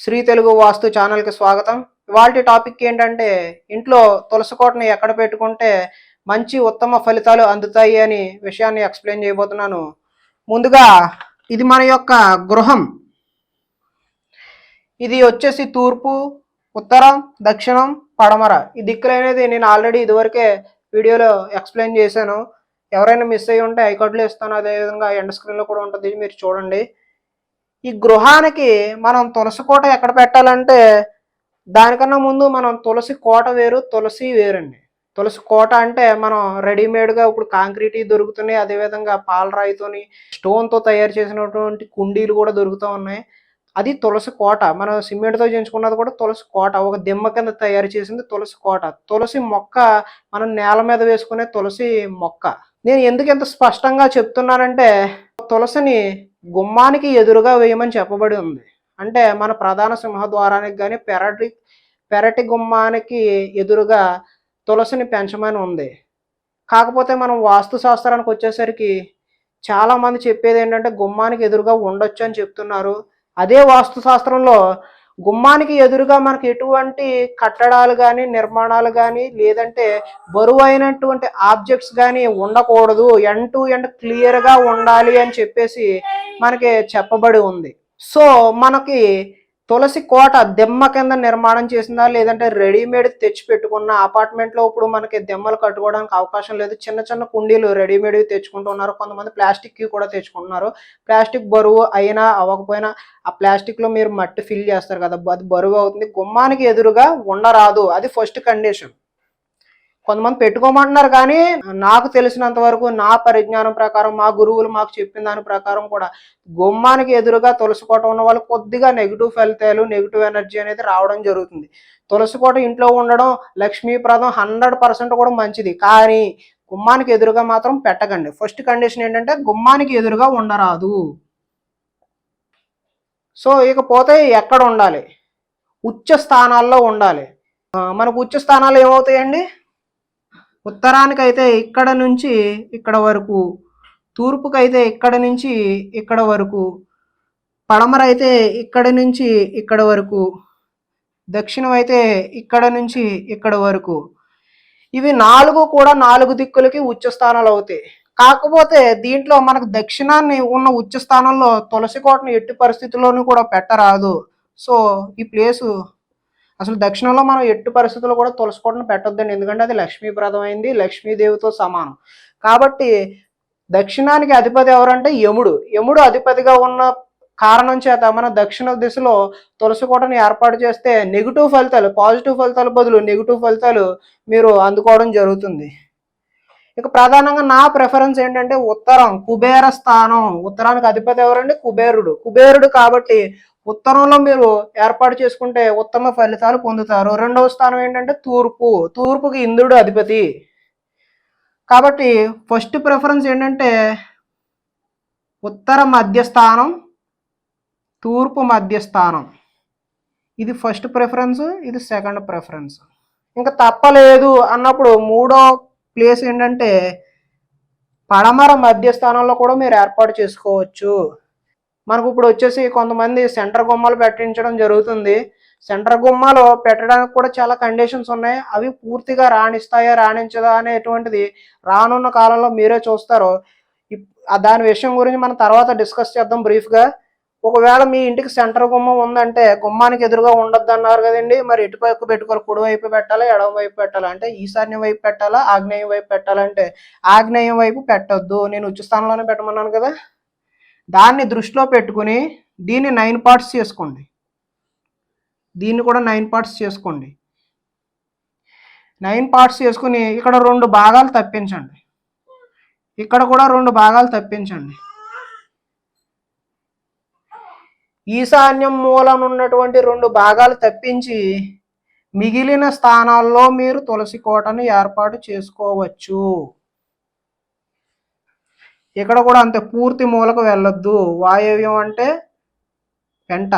శ్రీ తెలుగు వాస్తు ఛానల్కి స్వాగతం. ఇవాళ టాపిక్ ఏంటంటే ఇంట్లో తులసికోటని ఎక్కడ పెట్టుకుంటే మంచి ఉత్తమ ఫలితాలు అందుతాయి అని విషయాన్ని ఎక్స్ప్లెయిన్ చేయబోతున్నాను. ముందుగా ఇది మన యొక్క గృహం. ఇది వచ్చేసి తూర్పు ఉత్తరం దక్షిణం పడమర. ఈ దిక్కులు అనేది నేను ఆల్రెడీ ఇదివరకే వీడియోలో ఎక్స్ప్లెయిన్ చేశాను. ఎవరైనా మిస్ అయ్యి ఉంటే ఐకార్డులో ఇస్తాను. అదేవిధంగా ఎండ్ స్క్రీన్లో కూడా ఉంటుంది. మీరు చూడండి. ఈ గృహానికి మనం తులసి కోట ఎక్కడ పెట్టాలంటే దానికన్నా ముందు మనం తులసి కోట వేరు తులసి వేరండి. తులసి కోట అంటే మనం రెడీమేడ్గా ఇప్పుడు కాంక్రీట్ దొరుకుతున్నాయి అదేవిధంగా పాలరాయితోని స్టోన్తో తయారు చేసినటువంటి కుండీలు కూడా దొరుకుతూ ఉన్నాయి. అది తులసి కోట. మనం సిమెంట్తో చేయించుకున్నది కూడా తులసి కోట. ఒక దిమ్మ కింద తయారు చేసింది తులసి కోట. తులసి మొక్క మనం నేల మీద వేసుకునే తులసి మొక్క. నేను ఎందుకు ఇంత స్పష్టంగా చెప్తున్నానంటే తులసిని గుమ్మానికి ఎదురుగా వేయమని చెప్పబడి ఉంది. అంటే మన ప్రధాన సింహద్వారానికి కానీ పెరటి పెరటి గుమ్మానికి ఎదురుగా తులసిని పెంచమని ఉంది. కాకపోతే మనం వాస్తు శాస్త్రానికి వచ్చేసరికి చాలామంది చెప్పేది ఏంటంటే గుమ్మానికి ఎదురుగా ఉండొచ్చు అని చెప్తున్నారు. అదే వాస్తుశాస్త్రంలో గుమ్మానికి ఎదురుగా మనకి ఎటువంటి కట్టడాలు కానీ నిర్మాణాలు కానీ లేదంటే బరువు అయినటువంటి ఆబ్జెక్ట్స్ కానీ ఉండకూడదు. ఎండ్ టు ఎండ్ క్లియర్గా ఉండాలి అని చెప్పేసి మనకి చెప్పబడి ఉంది. సో మనకి తులసి కోట దిమ్మ కింద నిర్మాణం చేసిందా? లేదంటే రెడీమేడ్ తెచ్చి పెట్టుకున్న అపార్ట్మెంట్లో ఇప్పుడు మనకి దిమ్మలు కట్టుకోవడానికి అవకాశం లేదు. చిన్న చిన్న కుండీలు రెడీమేడ్ తెచ్చుకుంటున్నారు కొంతమంది ప్లాస్టిక్ కూడా తెచ్చుకుంటున్నారు. ప్లాస్టిక్ బరువు అయినా అవ్వకపోయినా ఆ ప్లాస్టిక్లో మీరు మట్టి ఫిల్ చేస్తారు కదా అది బరువు అవుతుంది. గుమ్మానికి ఎదురుగా ఉండరాదు. అది ఫస్ట్ కండిషన్. కొంతమంది పెట్టుకోమంటున్నారు కానీ నాకు తెలిసినంత వరకు నా పరిజ్ఞానం ప్రకారం మా గురువులు మాకు చెప్పిన దాని ప్రకారం కూడా గుమ్మానికి ఎదురుగా తులసి కోట ఉన్న వాళ్ళు కొద్దిగా నెగిటివ్ ఫలితాలు నెగిటివ్ ఎనర్జీ అనేది రావడం జరుగుతుంది. తులసి కోట ఇంట్లో ఉండడం లక్ష్మీప్రదం హండ్రెడ్ పర్సెంట్ కూడా మంచిది. కానీ గుమ్మానికి ఎదురుగా మాత్రం పెట్టకండి. ఫస్ట్ కండిషన్ ఏంటంటే గుమ్మానికి ఎదురుగా ఉండరాదు. సో ఇకపోతే ఎక్కడ ఉండాలి? ఉచ్చ స్థానాల్లో ఉండాలి. మనకు ఉచ్చ స్థానాలు ఏమవుతాయండి? ఉత్తరానికి అయితే ఇక్కడ నుంచి ఇక్కడ వరకు తూర్పుకైతే అయితే ఇక్కడ నుంచి ఇక్కడ వరకు పడమర అయితే ఇక్కడ నుంచి ఇక్కడ వరకు దక్షిణం అయితే ఇక్కడ నుంచి ఇక్కడ వరకు. ఇవి నాలుగు కూడా నాలుగు దిక్కులకి ఉచ్చ స్థానాలు అవుతాయి. కాకపోతే దీంట్లో మనకు దక్షిణాన్ని ఉన్న ఉచ్చ స్థానంలో తులసి కోటను ఎట్టి పరిస్థితుల్లోనూ కూడా పెట్టరాదు. సో ఈ ప్లేసు అసలు దక్షిణంలో మనం ఎట్టి పరిస్థితుల్లో కూడా తులసి కోటను పెట్టొద్దండి. ఎందుకంటే అది లక్ష్మీప్రదమైంది లక్ష్మీదేవితో సమానం. కాబట్టి దక్షిణానికి అధిపతి ఎవరంటే యముడు. యముడు అధిపతిగా ఉన్న కారణం చేత మన దక్షిణ దిశలో తులసి కోటను ఏర్పాటు చేస్తే నెగిటివ్ ఫలితాలు పాజిటివ్ ఫలితాల బదులు నెగిటివ్ ఫలితాలు మీరు అందుకోవడం జరుగుతుంది. ఇక ప్రధానంగా నా ప్రిఫరెన్స్ ఏంటంటే ఉత్తరం కుబేర స్థానం. ఉత్తరానికి అధిపతి ఎవరండి కుబేరుడు. కుబేరుడు కాబట్టి ఉత్తరంలో మీరు ఏర్పాటు చేసుకుంటే ఉత్తమ ఫలితాలు పొందుతారు. రెండవ స్థానం ఏంటంటే తూర్పు. తూర్పుకి ఇంద్రుడు అధిపతి. కాబట్టి ఫస్ట్ ప్రిఫరెన్స్ ఏంటంటే ఉత్తర మధ్యస్థానం తూర్పు మధ్యస్థానం ఇది ఫస్ట్ ప్రిఫరెన్స్ ఇది సెకండ్ ప్రిఫరెన్స్ ఇంకా తప్పలేదు అన్నప్పుడు మూడో ప్లేస్ ఏంటంటే పడమర మధ్యస్థానంలో కూడా మీరు ఏర్పాటు చేసుకోవచ్చు. మనకు ఇప్పుడు వచ్చేసి కొంతమంది సెంటర్ గుమ్మాలు పెట్టించడం జరుగుతుంది. సెంటర్ గుమ్మాలు పెట్టడానికి కూడా చాలా కండిషన్స్ ఉన్నాయి. అవి పూర్తిగా రాణిస్తాయా రాణించదా అనేటువంటిది రానున్న కాలంలో మీరే చూస్తారు. ఇప్- దాని విషయం గురించి మనం తర్వాత డిస్కస్ చేద్దాం బ్రీఫ్గా ఒకవేళ మీ ఇంటికి సెంటర్ గుమ్మం ఉందంటే గుమ్మానికి ఎదురుగా ఉండొద్దు అన్నారు కదండి. మరి ఎటు వైపు పెట్టుకోవాలి కుడి వైపు పెట్టాలా ఎడమ వైపు పెట్టాలా? అంటే ఈశాన్యం వైపు పెట్టాలా ఆగ్నేయం వైపు పెట్టాలంటే ఆగ్నేయం వైపు పెట్టొద్దు. నేను ఉచ్చ స్థానంలోనే పెట్టమన్నాను కదా. దాన్ని దృష్టిలో పెట్టుకుని దీన్ని నైన్ పార్ట్స్ చేసుకోండి. దీన్ని కూడా నైన్ పార్ట్స్ చేసుకోండి. నైన్ పార్ట్స్ చేసుకుని ఇక్కడ రెండు భాగాలు తప్పించండి. ఇక్కడ కూడా రెండు భాగాలు తప్పించండి. ఈశాన్యం మూలం ఉన్నటువంటి రెండు భాగాలు తప్పించి మిగిలిన స్థానాల్లో మీరు తులసి కోటను ఏర్పాటు చేసుకోవచ్చు. ఇక్కడ కూడా అంతే పూర్తి మూలకు వెళ్ళొద్దు. వాయవ్యం అంటే పెంట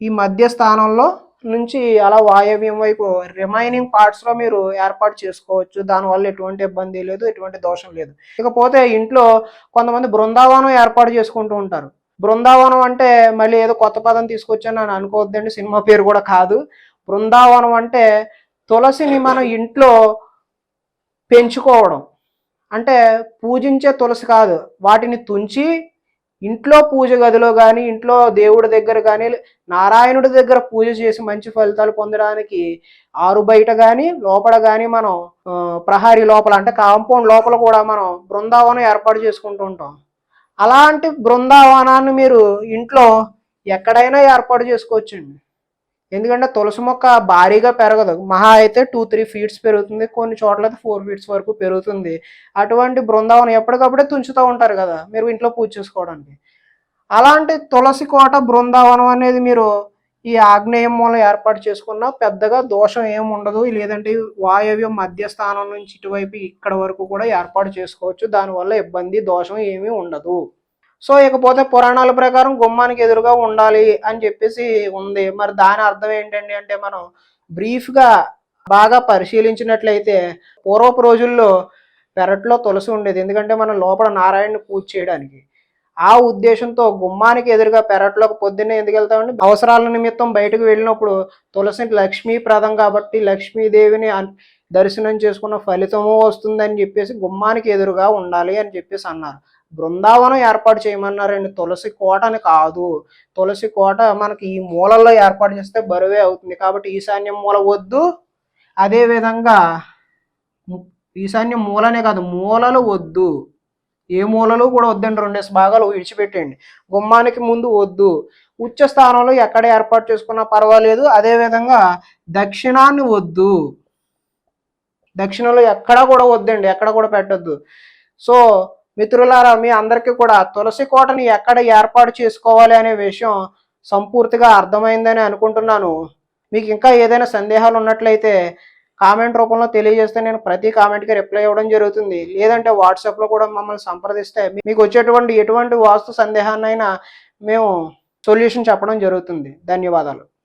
ఈ మధ్య స్థానంలో నుంచి అలా వాయవ్యం వైపు రిమైనింగ్ పార్ట్స్లో మీరు ఏర్పాటు చేసుకోవచ్చు. దానివల్ల ఎటువంటి ఇబ్బంది లేదు ఎటువంటి దోషం లేదు. ఇకపోతే ఇంట్లో కొంతమంది బృందావనం ఏర్పాటు చేసుకుంటూ ఉంటారు. బృందావనం అంటే మళ్ళీ ఏదో కొత్త పదం తీసుకొచ్చాను అని అనుకోవద్దండి సినిమా పేరు కూడా కాదు. బృందావనం అంటే తులసిని మనం ఇంట్లో పెంచుకోవడం. అంటే పూజించే తులసి కాదు వాటిని తుంచి ఇంట్లో పూజ గదిలో కానీ ఇంట్లో దేవుడి దగ్గర కానీ నారాయణుడి దగ్గర పూజ చేసి మంచి ఫలితాలు పొందడానికి ఆరు బయట కానీ లోపల కానీ మనం ఆ, ప్రహారీ లోపల అంటే కాంపౌండ్ లోపల కూడా మనం బృందావనం ఏర్పాటు చేసుకుంటూ ఉంటాం. అలాంటి బృందావనాన్ని మీరు ఇంట్లో ఎక్కడైనా ఏర్పాటు చేసుకోవచ్చండి. ఎందుకంటే తులసి మొక్క భారీగా పెరగదు. మహా అయితే టూ త్రీ ఫీట్స్ పెరుగుతుంది. కొన్ని చోట్ల అయితే ఫోర్ ఫీట్స్ వరకు పెరుగుతుంది. అటువంటి బృందావనం ఎప్పటికప్పుడే తుంచుతూ ఉంటారు కదా మీరు ఇంట్లో పూజ చేసుకోవడానికి. అలాంటి తులసి కోట బృందావనం అనేది మీరు ఈ ఆగ్నేయం మూలం ఏర్పాటు చేసుకున్న పెద్దగా దోషం ఏమి ఉండదు. లేదంటే వాయవ్యం మధ్య స్థానం నుంచి ఇటువైపు ఇక్కడ వరకు కూడా ఏర్పాటు చేసుకోవచ్చు. దానివల్ల ఇబ్బంది దోషం ఏమీ ఉండదు. సో ఇకపోతే పురాణాల ప్రకారం గుమ్మానికి ఎదురుగా ఉండాలి అని చెప్పేసి ఉంది. మరి దాని అర్థం ఏంటండి అంటే మనం బ్రీఫ్గా బాగా పరిశీలించినట్లయితే పూర్వపు రోజుల్లో పెరట్లో తులసి ఉండేది. ఎందుకంటే మనం లోపల నారాయణని పూజ చేయడానికి. ఆ ఉద్దేశంతో గుమ్మానికి ఎదురుగా పెరట్లోకి పొద్దున్నే ఎందుకు వెళ్తామండి అవసరాల నిమిత్తం బయటకు వెళ్ళినప్పుడు తులసి లక్ష్మీప్రదం కాబట్టి లక్ష్మీదేవిని దర్శనం చేసుకున్న ఫలితము వస్తుందని చెప్పేసి గుమ్మానికి ఎదురుగా ఉండాలి అని చెప్పేసి అన్నారు. బృందావనం ఏర్పాటు చేయమన్నారండి. తులసి కోట అని కాదు. తులసి కోట మనకి ఈ మూలల్లో ఏర్పాటు చేస్తే బరువే అవుతుంది. కాబట్టి ఈశాన్యం మూల వద్దు. అదేవిధంగా ఈశాన్యం మూలనే కాదు మూలలు వద్దు. ఏ మూలలు కూడా వద్దండి. రెండేసి భాగాలు విడిచిపెట్టండి గుమ్మానికి ముందు వద్దు. ఉచ్చ స్థానంలో ఎక్కడ ఏర్పాటు చేసుకున్నా పర్వాలేదు. అదే విధంగా దక్షిణాన్ని వద్దు. దక్షిణంలో ఎక్కడ కూడా వద్దండి. ఎక్కడ కూడా పెట్టొద్దు. సో మిత్రులారా మీ అందరికీ కూడా తులసి కోటని ఎక్కడ ఏర్పాటు చేసుకోవాలి అనే విషయం సంపూర్తిగా అర్థమైందని అనుకుంటున్నాను. మీకు ఇంకా ఏదైనా సందేహాలు ఉన్నట్లయితే కామెంట్ రూపంలో తెలియజేస్తే నేను ప్రతి కామెంట్కి రిప్లై ఇవ్వడం జరుగుతుంది. లేదంటే వాట్సాప్లో కూడా మమ్మల్ని సంప్రదిస్తే మీకు వచ్చేటువంటి ఎటువంటి వాస్తు సందేహాన్నైనా మేము సొల్యూషన్ చెప్పడం జరుగుతుంది. ధన్యవాదాలు.